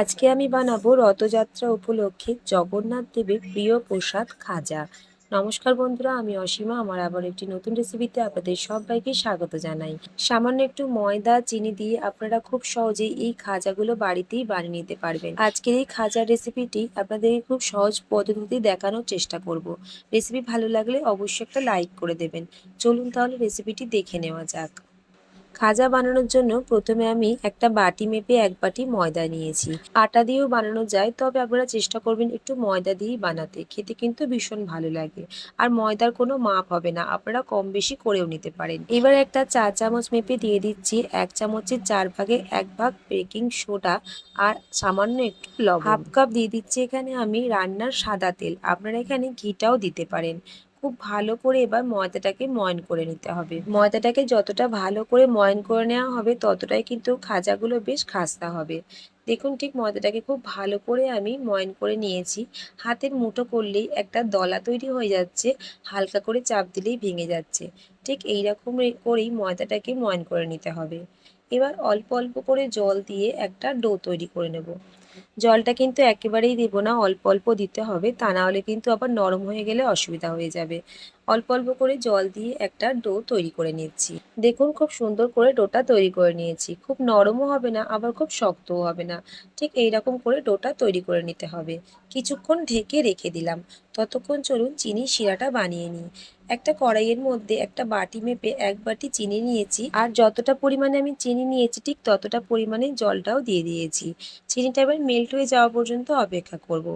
আজকে আমি বানাবো রথযাত্রা উপলক্ষে জগন্নাথ দেবের প্রিয় প্রসাদ খাজা। নমস্কার বন্ধুরা, আমি অসীমা। আমার আবার একটি নতুন রেসিপিতে আপনাদের সবাইকে স্বাগত জানাই। সামান্য একটু ময়দা, চিনি দিয়ে আপনারা খুব সহজেই এই খাজাগুলো বাড়িতেই বানিয়ে নিতে পারবেন। আজকের এই খাজার রেসিপিটি আপনাদের খুব সহজ পদ্ধতিতে দেখানোর চেষ্টা করব। রেসিপি ভালো লাগলে অবশ্যই একটা লাইক করে দেবেন। চলুন তাহলে রেসিপিটি দেখে নেওয়া যাক। খাজা বানানোর জন্য প্রথমে আমি একটা বাটি মেপে এক বাটি ময়দা নিয়েছি। আটা দিয়েও বানানো যায়, তবে আপনারা চেষ্টা করবেন একটু ময়দা দিয়েই বানাতে। খেতে কিন্তু ভীষণ ভালো লাগে। আর ময়দার কোনো মাপ হবে না, আপনারা কম বেশি করেও নিতে পারেন। এবার একটা চা চামচ মেপে দিয়ে দিচ্ছি এক চামচের চার ভাগে এক ভাগ বেকিং সোডা আর সামান্য একটু লবণ। হাফ কাপ দিয়ে দিচ্ছি এখানে আমি রান্নার সাদা তেল। আপনারা এখানে ঘিটাও দিতে পারেন। খুব ভালো করে এবার ময়দাটাকে ময়ন করে নিতে হবে। ময়দাটাকে যতটা ভালো করে ময়ন করে নেওয়া হবে, ততটাই কিন্তু খাজাগুলো বেশ খাস্তা হবে। দেখুন ঠিক ময়দাটাকে খুব ভালো করে আমি ময়ন করে নিয়েছি। হাতের মুঠো করলেই একটা দলা তৈরি হয়ে যাচ্ছে, হালকা করে চাপ দিলেই ভেঙে যাচ্ছে। ঠিক এইরকম করেই ময়দাটাকে ময়ন করে নিতে হবে। এবার অল্প অল্প করে জল দিয়ে একটা ডো তৈরি করে নেব। জলটা কিন্তু একেবারেই দেবো না, অল্প অল্প দিতে হবে। তা না হলে কিন্তু আবার নরম হয়ে গেলে অসুবিধা হয়ে যাবে। অল্প অল্প করে জল দিয়ে একটা ডো তৈরি করে নিচ্ছি। দেখুন খুব সুন্দর করে ডোটা তৈরি করে নিয়েছি। খুব নরমও হবে না, আবার খুব শক্তও হবে না। ঠিক এই রকম করে ডোটা তৈরি করে নিতে হবে। কিছুক্ষণ ঢেকে রেখে দিলাম। ততক্ষণ চলুন চিনি শিরাটা বানিয়ে নিই। একটা কড়াইয়ের মধ্যে একটা বাটি মেপে এক বাটি চিনি নিয়েছি। আর যতটা পরিমাণে আমি চিনি নিয়েছি, ঠিক ততটা পরিমাণে জলটাও দিয়ে দিয়েছি। চিনিটা এবার মেল্ট হয়ে যাওয়া পর্যন্ত অপেক্ষা করব।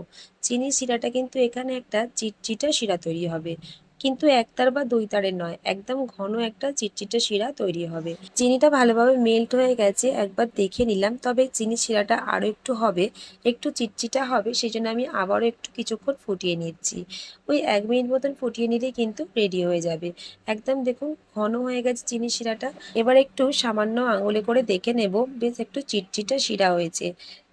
চিনির শিরাটা কিন্তু এখানে একটা চিটচিটা শিরা তৈরি হবে। কিন্তু একতার বা দুই তারের নয়, একদম ঘন একটা চিটচিটে শিরা তৈরি হবে। চিনিটা ভালোভাবে মেল্ট হয়ে গেছে, একবার দেখে নিলাম, তবে চিনি শিরাটা আরও একটু হবে, একটু চিটচিটা হবে সেই জন্য আমি আবারও একটু কিছুক্ষণ ফুটিয়ে নিচ্ছি। ওই এক মিনিট মতন ফুটিয়ে নিলেই কিন্তু রেডি হয়ে যাবে। একদম দেখুন, ঘন হয়ে গেছে চিনি শিরাটা। এবার একটু সামান্য আঙুলে করে দেখে নেব, বেশ একটু চিটচিটা শিরা হয়েছে।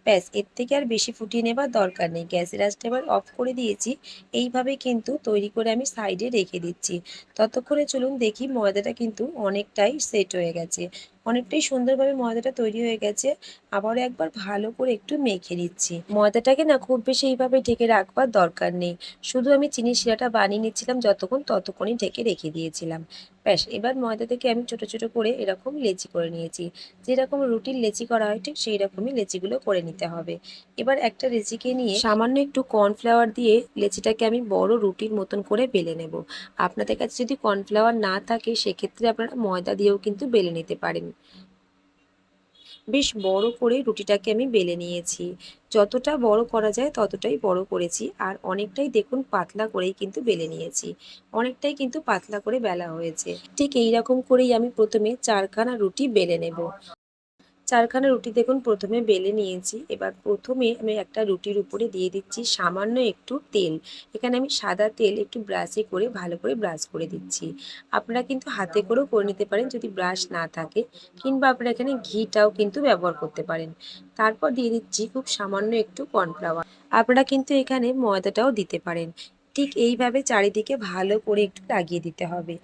ব্যাস, এর থেকে আর বেশি ফুটিয়ে নেবার দরকার নেই। গ্যাসের আঁচটা এবার অফ করে দিয়েছি। এইভাবে কিন্তু তৈরি করে আমি সাইডে রেখে দিচ্ছি। ততক্ষণে চলুন দেখি ময়দাটা কিন্তু অনেকটাই সেট হয়ে গেছে। অনেকটাই সুন্দরভাবে ময়দাটা তৈরি হয়ে গেছে। আবারও একবার ভালো করে একটু মেখে নিচ্ছি। ময়দাটাকে না খুব বেশি এইভাবে ঢেকে রাখবার দরকার নেই। শুধু আমি চিনি শিরাটা বানিয়ে নিচ্ছিলাম, যতক্ষণ ততক্ষণই ঢেকে রেখে দিয়েছিলাম। ব্যাস, এবার ময়দা থেকে আমি ছোট ছোট করে এরকম লেচি করে নিয়েছি। যেরকম রুটির লেচি করা হয়, ঠিক সেই রকমই লেচিগুলো করে নিতে হবে। এবার একটা লেচিকে নিয়ে সামান্য একটু কর্নফ্লাওয়ার দিয়ে লেচিটাকে আমি বড় রুটির মতন করে বেলে নেব। আপনাদের কাছে যদি কর্নফ্লাওয়ার না থাকে, সেক্ষেত্রে আপনারা ময়দা দিয়েও কিন্তু বেলে নিতে পারেন। বেশ বড় করে রুটিটাকে আমি বেলে নিয়েছি। যতটা বড় করা যায় ততটাই বড় করেছি আর অনেকটাই দেখুন পাতলা করেই কিন্তু বেলে নিয়েছি। অনেকটাই কিন্তু পাতলা করে বেলা হয়েছে। ঠিক এই রকম করেই আমি প্রথমে চারখানা রুটি বেলে নেব। চারখানা রুটি দেখুন, প্রথমে বেলে নিয়েছি। এবার প্রথমে আমি একটা রুটির উপরে দিয়ে দিচ্ছি সামান্য একটু তেল। এখানে আমি সাদা তেল একটু ব্রাশে করে ভালো করে ব্রাশ করে দিচ্ছি। আপনারা কিন্তু হাতে করেও করে নিতে পারেন যদি ব্রাশ না থাকে, কিংবা আপনারা এখানে ঘিটাও কিন্তু ব্যবহার করতে পারেন। তারপর দিয়ে দিচ্ছি খুব সামান্য একটু কর্নফ্লাওয়ার আপনারা কিন্তু এখানে ময়দাটাও দিতে পারেন। ঠিক এইভাবে চারিদিকে ভালো করে একটু লাগিয়ে দিতে হবে।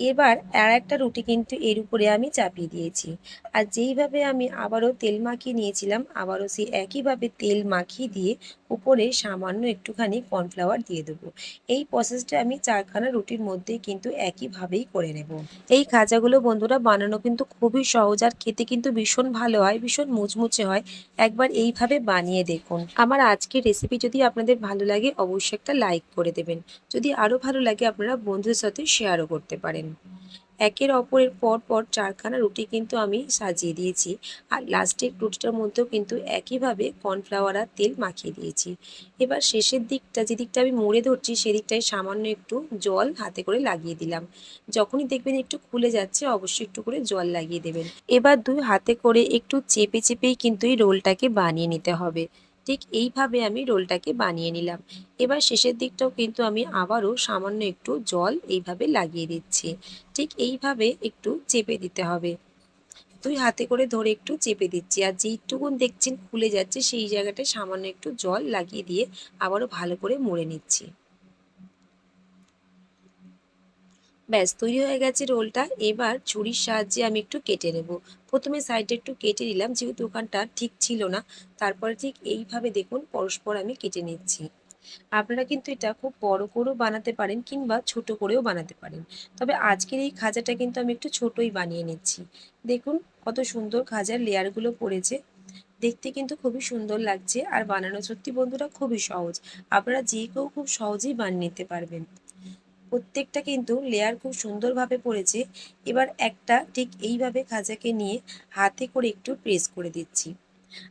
এবার আর একটা রুটি কিন্তু এর উপরে আমি চাপিয়ে দিয়েছি। আর যেইভাবে আমি আবারও তেল মাখিয়ে নিয়েছিলাম, আবারও সেই একইভাবে তেল মাখিয়ে দিয়ে উপরে সামান্য একটুখানি কর্নফ্লাওয়ার দিয়ে দেবো। এই প্রসেসটা আমি চারখানা রুটির মধ্যে কিন্তু একইভাবেই করে নেব। এই খাজাগুলো বন্ধুরা বানানো কিন্তু খুবই সহজ আর খেতে কিন্তু ভীষণ ভালো হয়, ভীষণ মুচমুচে হয়। একবার এইভাবে বানিয়ে দেখুন। আমার আজকের রেসিপি যদি আপনাদের ভালো লাগে, অবশ্যই একটা লাইক করে দেবেন। যদি আরও ভালো লাগে, আপনারা বন্ধুদের সাথে শেয়ারও করতে পারেন। একের অপরের পর পর চারখানা রুটি কিন্তু আমি সাজিয়ে দিয়েছি। আর লাস্টের রুটিটার মধ্যেও কিন্তু একইভাবে কর্নফ্লাওয়ার আর তেল মাখিয়ে দিয়েছি। এবার শেষের দিকটা, যে দিকটা আমি মুড়ে ধরছি, সেদিকটায় সামান্য একটু জল হাতে করে লাগিয়ে দিলাম। যখনই দেখবেন একটু খুলে যাচ্ছে, অবশ্যই একটু করে জল লাগিয়ে দেবেন। এবার দুই হাতে করে একটু চেপে, চেপেই কিন্তু এই রোলটাকে বানিয়ে নিতে হবে। ঠিক এইভাবে আমি রোলটাকে বানিয়ে নিলাম। এবার শেষের দিকটাও কিন্তু আমি আবারও সামান্য একটু জল এইভাবে লাগিয়ে দিচ্ছি। ঠিক এইভাবে একটু চেপে দিতে হবে। দুই হাতে করে ধরে একটু চেপে দিচ্ছি। আর যেইটুকুন দেখছেন খুলে যাচ্ছে, সেই জায়গাটায় সামান্য একটু জল লাগিয়ে দিয়ে আবারও ভালো করে মুড়ে নিচ্ছি। ব্যাস, তৈরি হয়ে গেছে রোলটা। এবার ছুরির সাহায্যে আমি একটু কেটে নেব। প্রথমে সাইডে একটু কেটে নিলাম, যেহেতু দোকানটা ঠিক ছিল না। তারপরে ঠিক এইভাবে দেখুন, পরস্পর আমি কেটে নিচ্ছি। আপনারা কিন্তু এটা খুব বড় করেও বানাতে পারেন কিংবা ছোট করেও বানাতে পারেন। তবে আজকের এই খাজাটা কিন্তু আমি একটু ছোটই বানিয়ে নিচ্ছি। দেখুন, কত সুন্দর খাজার লেয়ারগুলো পড়েছে। দেখতে কিন্তু খুবই সুন্দর লাগছে। আর বানানো সত্যি বন্ধুরা খুবই সহজ। আপনারা যে কেউ খুব সহজেই বানিয়ে নিতে পারবেন। প্রত্যেকটা কিন্তু লেয়ার খুব সুন্দরভাবে পড়েছে। এবার একটা ঠিক এইভাবে খাজাকে নিয়ে হাতে করে একটু প্রেস করে দিচ্ছি।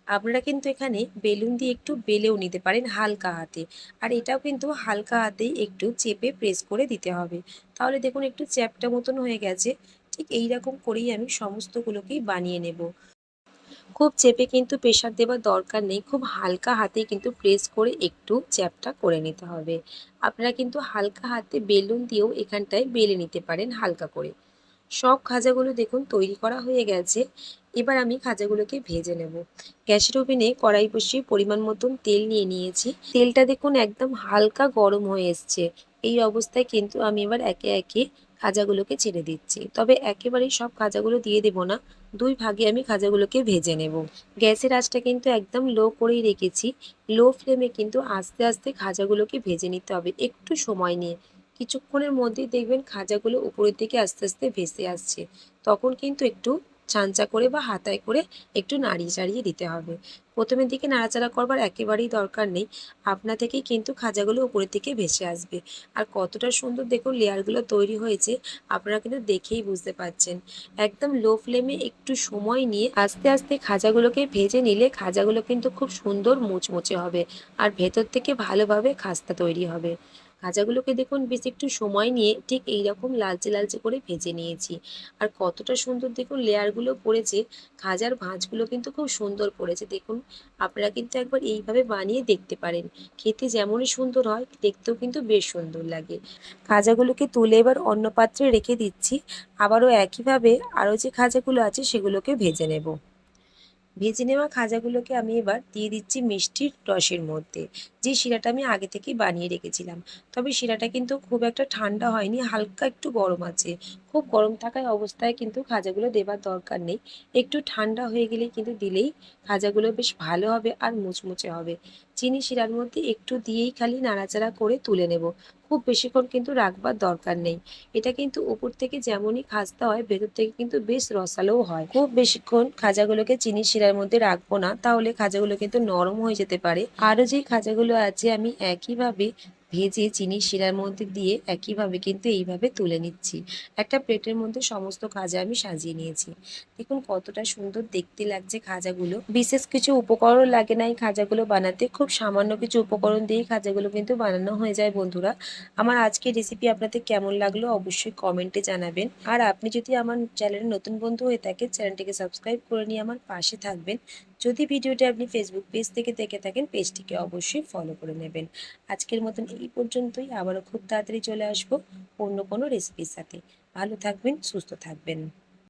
আপনারা কিন্তু এখানে বেলুন দিয়ে একটু বেলেও নিতে পারেন হালকা হাতে। আর এটাও কিন্তু হালকা হাতেই একটু চেপে প্রেস করে দিতে হবে। তাহলে দেখুন একটু চ্যাপটা মতন হয়ে গেছে। ঠিক এই রকম করেই আমি সমস্তগুলোকেই বানিয়ে নেব। খুব চেপে কিন্তু প্রেশার দেওয়ার দরকার নেই। খুব হালকা হাতে কিন্তু প্রেস করে একটু চ্যাপটা করে নিতে হবে। আপনারা কিন্তু হালকা হাতে বেলুন দিয়েও এখানটায় বেলে নিতে পারেন হালকা করে। সব খাজাগুলো দেখুন তৈরি করা হয়ে গেছে। এবার আমি খাজাগুলোকে ভেজে নেব। গ্যাসের ওভেনে কড়াই বসিয়ে পরিমাণ মতন তেল নিয়ে নিয়েছি। তেলটা দেখুন একদম হালকা গরম হয়ে এসছে। এই অবস্থায় কিন্তু আমি এবার একে একে খাজাগুলোকে ছেড়ে দিচ্ছি। তবে একেবারেই সব খাজাগুলো দিয়ে দেবো না। দুই ভাগে আমি খাজাগুলোকে ভেজে নেব। গ্যাসের আঁচটা কিন্তু একদম লো করেই রেখেছি। লো ফ্লেমে কিন্তু আস্তে আস্তে খাজাগুলোকে ভেজে নিতে হবে একটু সময় নিয়ে। কিছুক্ষণের মধ্যেই দেখবেন খাজাগুলো উপরের দিকে আস্তে আস্তে ভেসে আসছে। তখন কিন্তু একটু চাঞ্চা করে বা হাতায় করে একটু নাড়িয়ে চাড়িয়ে দিতে হবে। প্রথমের দিকে নাড়াচাড়া করবার একেবারেই দরকার নেই। আপনা থেকেই কিন্তু খাজাগুলো উপরের দিকে ভেসে আসবে। আর কতটা সুন্দর দেখুন লেয়ারগুলো তৈরি হয়েছে, আপনারা কিন্তু দেখেই বুঝতে পারছেন। একদম লো ফ্লেমে একটু সময় নিয়ে আস্তে আস্তে খাজাগুলোকে ভেজে নিলে খাজাগুলো কিন্তু খুব সুন্দর মুচমুচে হবে। আর ভেতর থেকে ভালোভাবে খাস্তা তৈরি হবে। ভাজাগুলোকে দেখুন বেশ একটু সময় নিয়ে ঠিক এই রকম লালচে লালচে করে ভেজে নিয়েছি। আর কতটা সুন্দর দেখুন লেয়ারগুলো পড়েছে খাজার ভাঁজগুলো কিন্তু খুব সুন্দর পড়েছে। দেখুন আপনারা কিন্তু একবার এইভাবে বানিয়ে দেখতে পারেন। খেতে যেমনই সুন্দর হয়, দেখতেও কিন্তু বেশ সুন্দর লাগে। খাজাগুলোকে তুলে এবার অন্য পাত্রে রেখে দিচ্ছি। আবারও একইভাবে আরও যে খাজাগুলো আছে সেগুলোকে ভেজে নেব। ভেজে নেওয়া খাজাগুলোকে আমি এবার দিয়ে দিচ্ছি মিষ্টির রসের মধ্যে। যে শিরাটা আমি আগে থেকে বানিয়ে রেখেছিলাম। তবে শিরাটা কিন্তু খুব একটা ঠান্ডা হয়নি, হালকা একটু গরম আছে। খুব গরম থাকায় অবস্থায় কিন্তু খাজাগুলো দেবার দরকার নেই। একটু ঠান্ডা হয়ে গেলে কিন্তু দিলেই খাজাগুলো বেশ ভালো হবে আর মুচমুচে হবে। চিনি শিরার মধ্যে একটু দিয়েই খালি নাড়াচাড়া করে তুলে নেব। খুব বেশিক্ষণ কিন্তু রাখবার দরকার নেই। এটা কিন্তু উপর থেকে যেমনই খাস্তা হয়, ভেতর থেকে কিন্তু বেশ রসালোও হয়। খুব বেশিক্ষণ খাজাগুলোকে চিনি শিরার মধ্যে রাখব না, তাহলে খাজাগুলো কিন্তু নরম হয়ে যেতে পারে। আরও যে খাজাগুলো আছে, আমি একইভাবে ভেজে চিনি শিরার মধ্যে দিয়ে একইভাবে কিন্তু এইভাবে তুলে নিচ্ছি। একটা প্লেটের মধ্যে সমস্ত খাজা আমি সাজিয়ে নিয়েছি। দেখুন কতটা সুন্দর দেখতে লাগছে খাজাগুলো। বিশেষ কিছু উপকরণ লাগে না এই খাজাগুলো বানাতে। খুব সামান্য কিছু উপকরণ দিয়েই খাজাগুলো কিন্তু বানানো হয়ে যায় বন্ধুরা। আমার আজকের রেসিপি আপনাদের কেমন লাগল অবশ্যই কমেন্টে জানাবেন। আর আপনি যদি আমার চ্যানেলের নতুন বন্ধু হয়ে থাকে চ্যানেলটিকে সাবস্ক্রাইব করে নিয়ে আমার পাশে থাকবেন। যদি ভিডিওটি আপনি ফেসবুক পেজ থেকে দেখে থাকেন পেজটিকে অবশ্যই ফলো করে নেবেন। আজকের মতন এই পর্যন্তই। আবারও খুব তাড়াতাড়ি চলে আসব অন্য কোনো রেসিপির সাথে। ভালো থাকবেন, সুস্থ থাকবেন।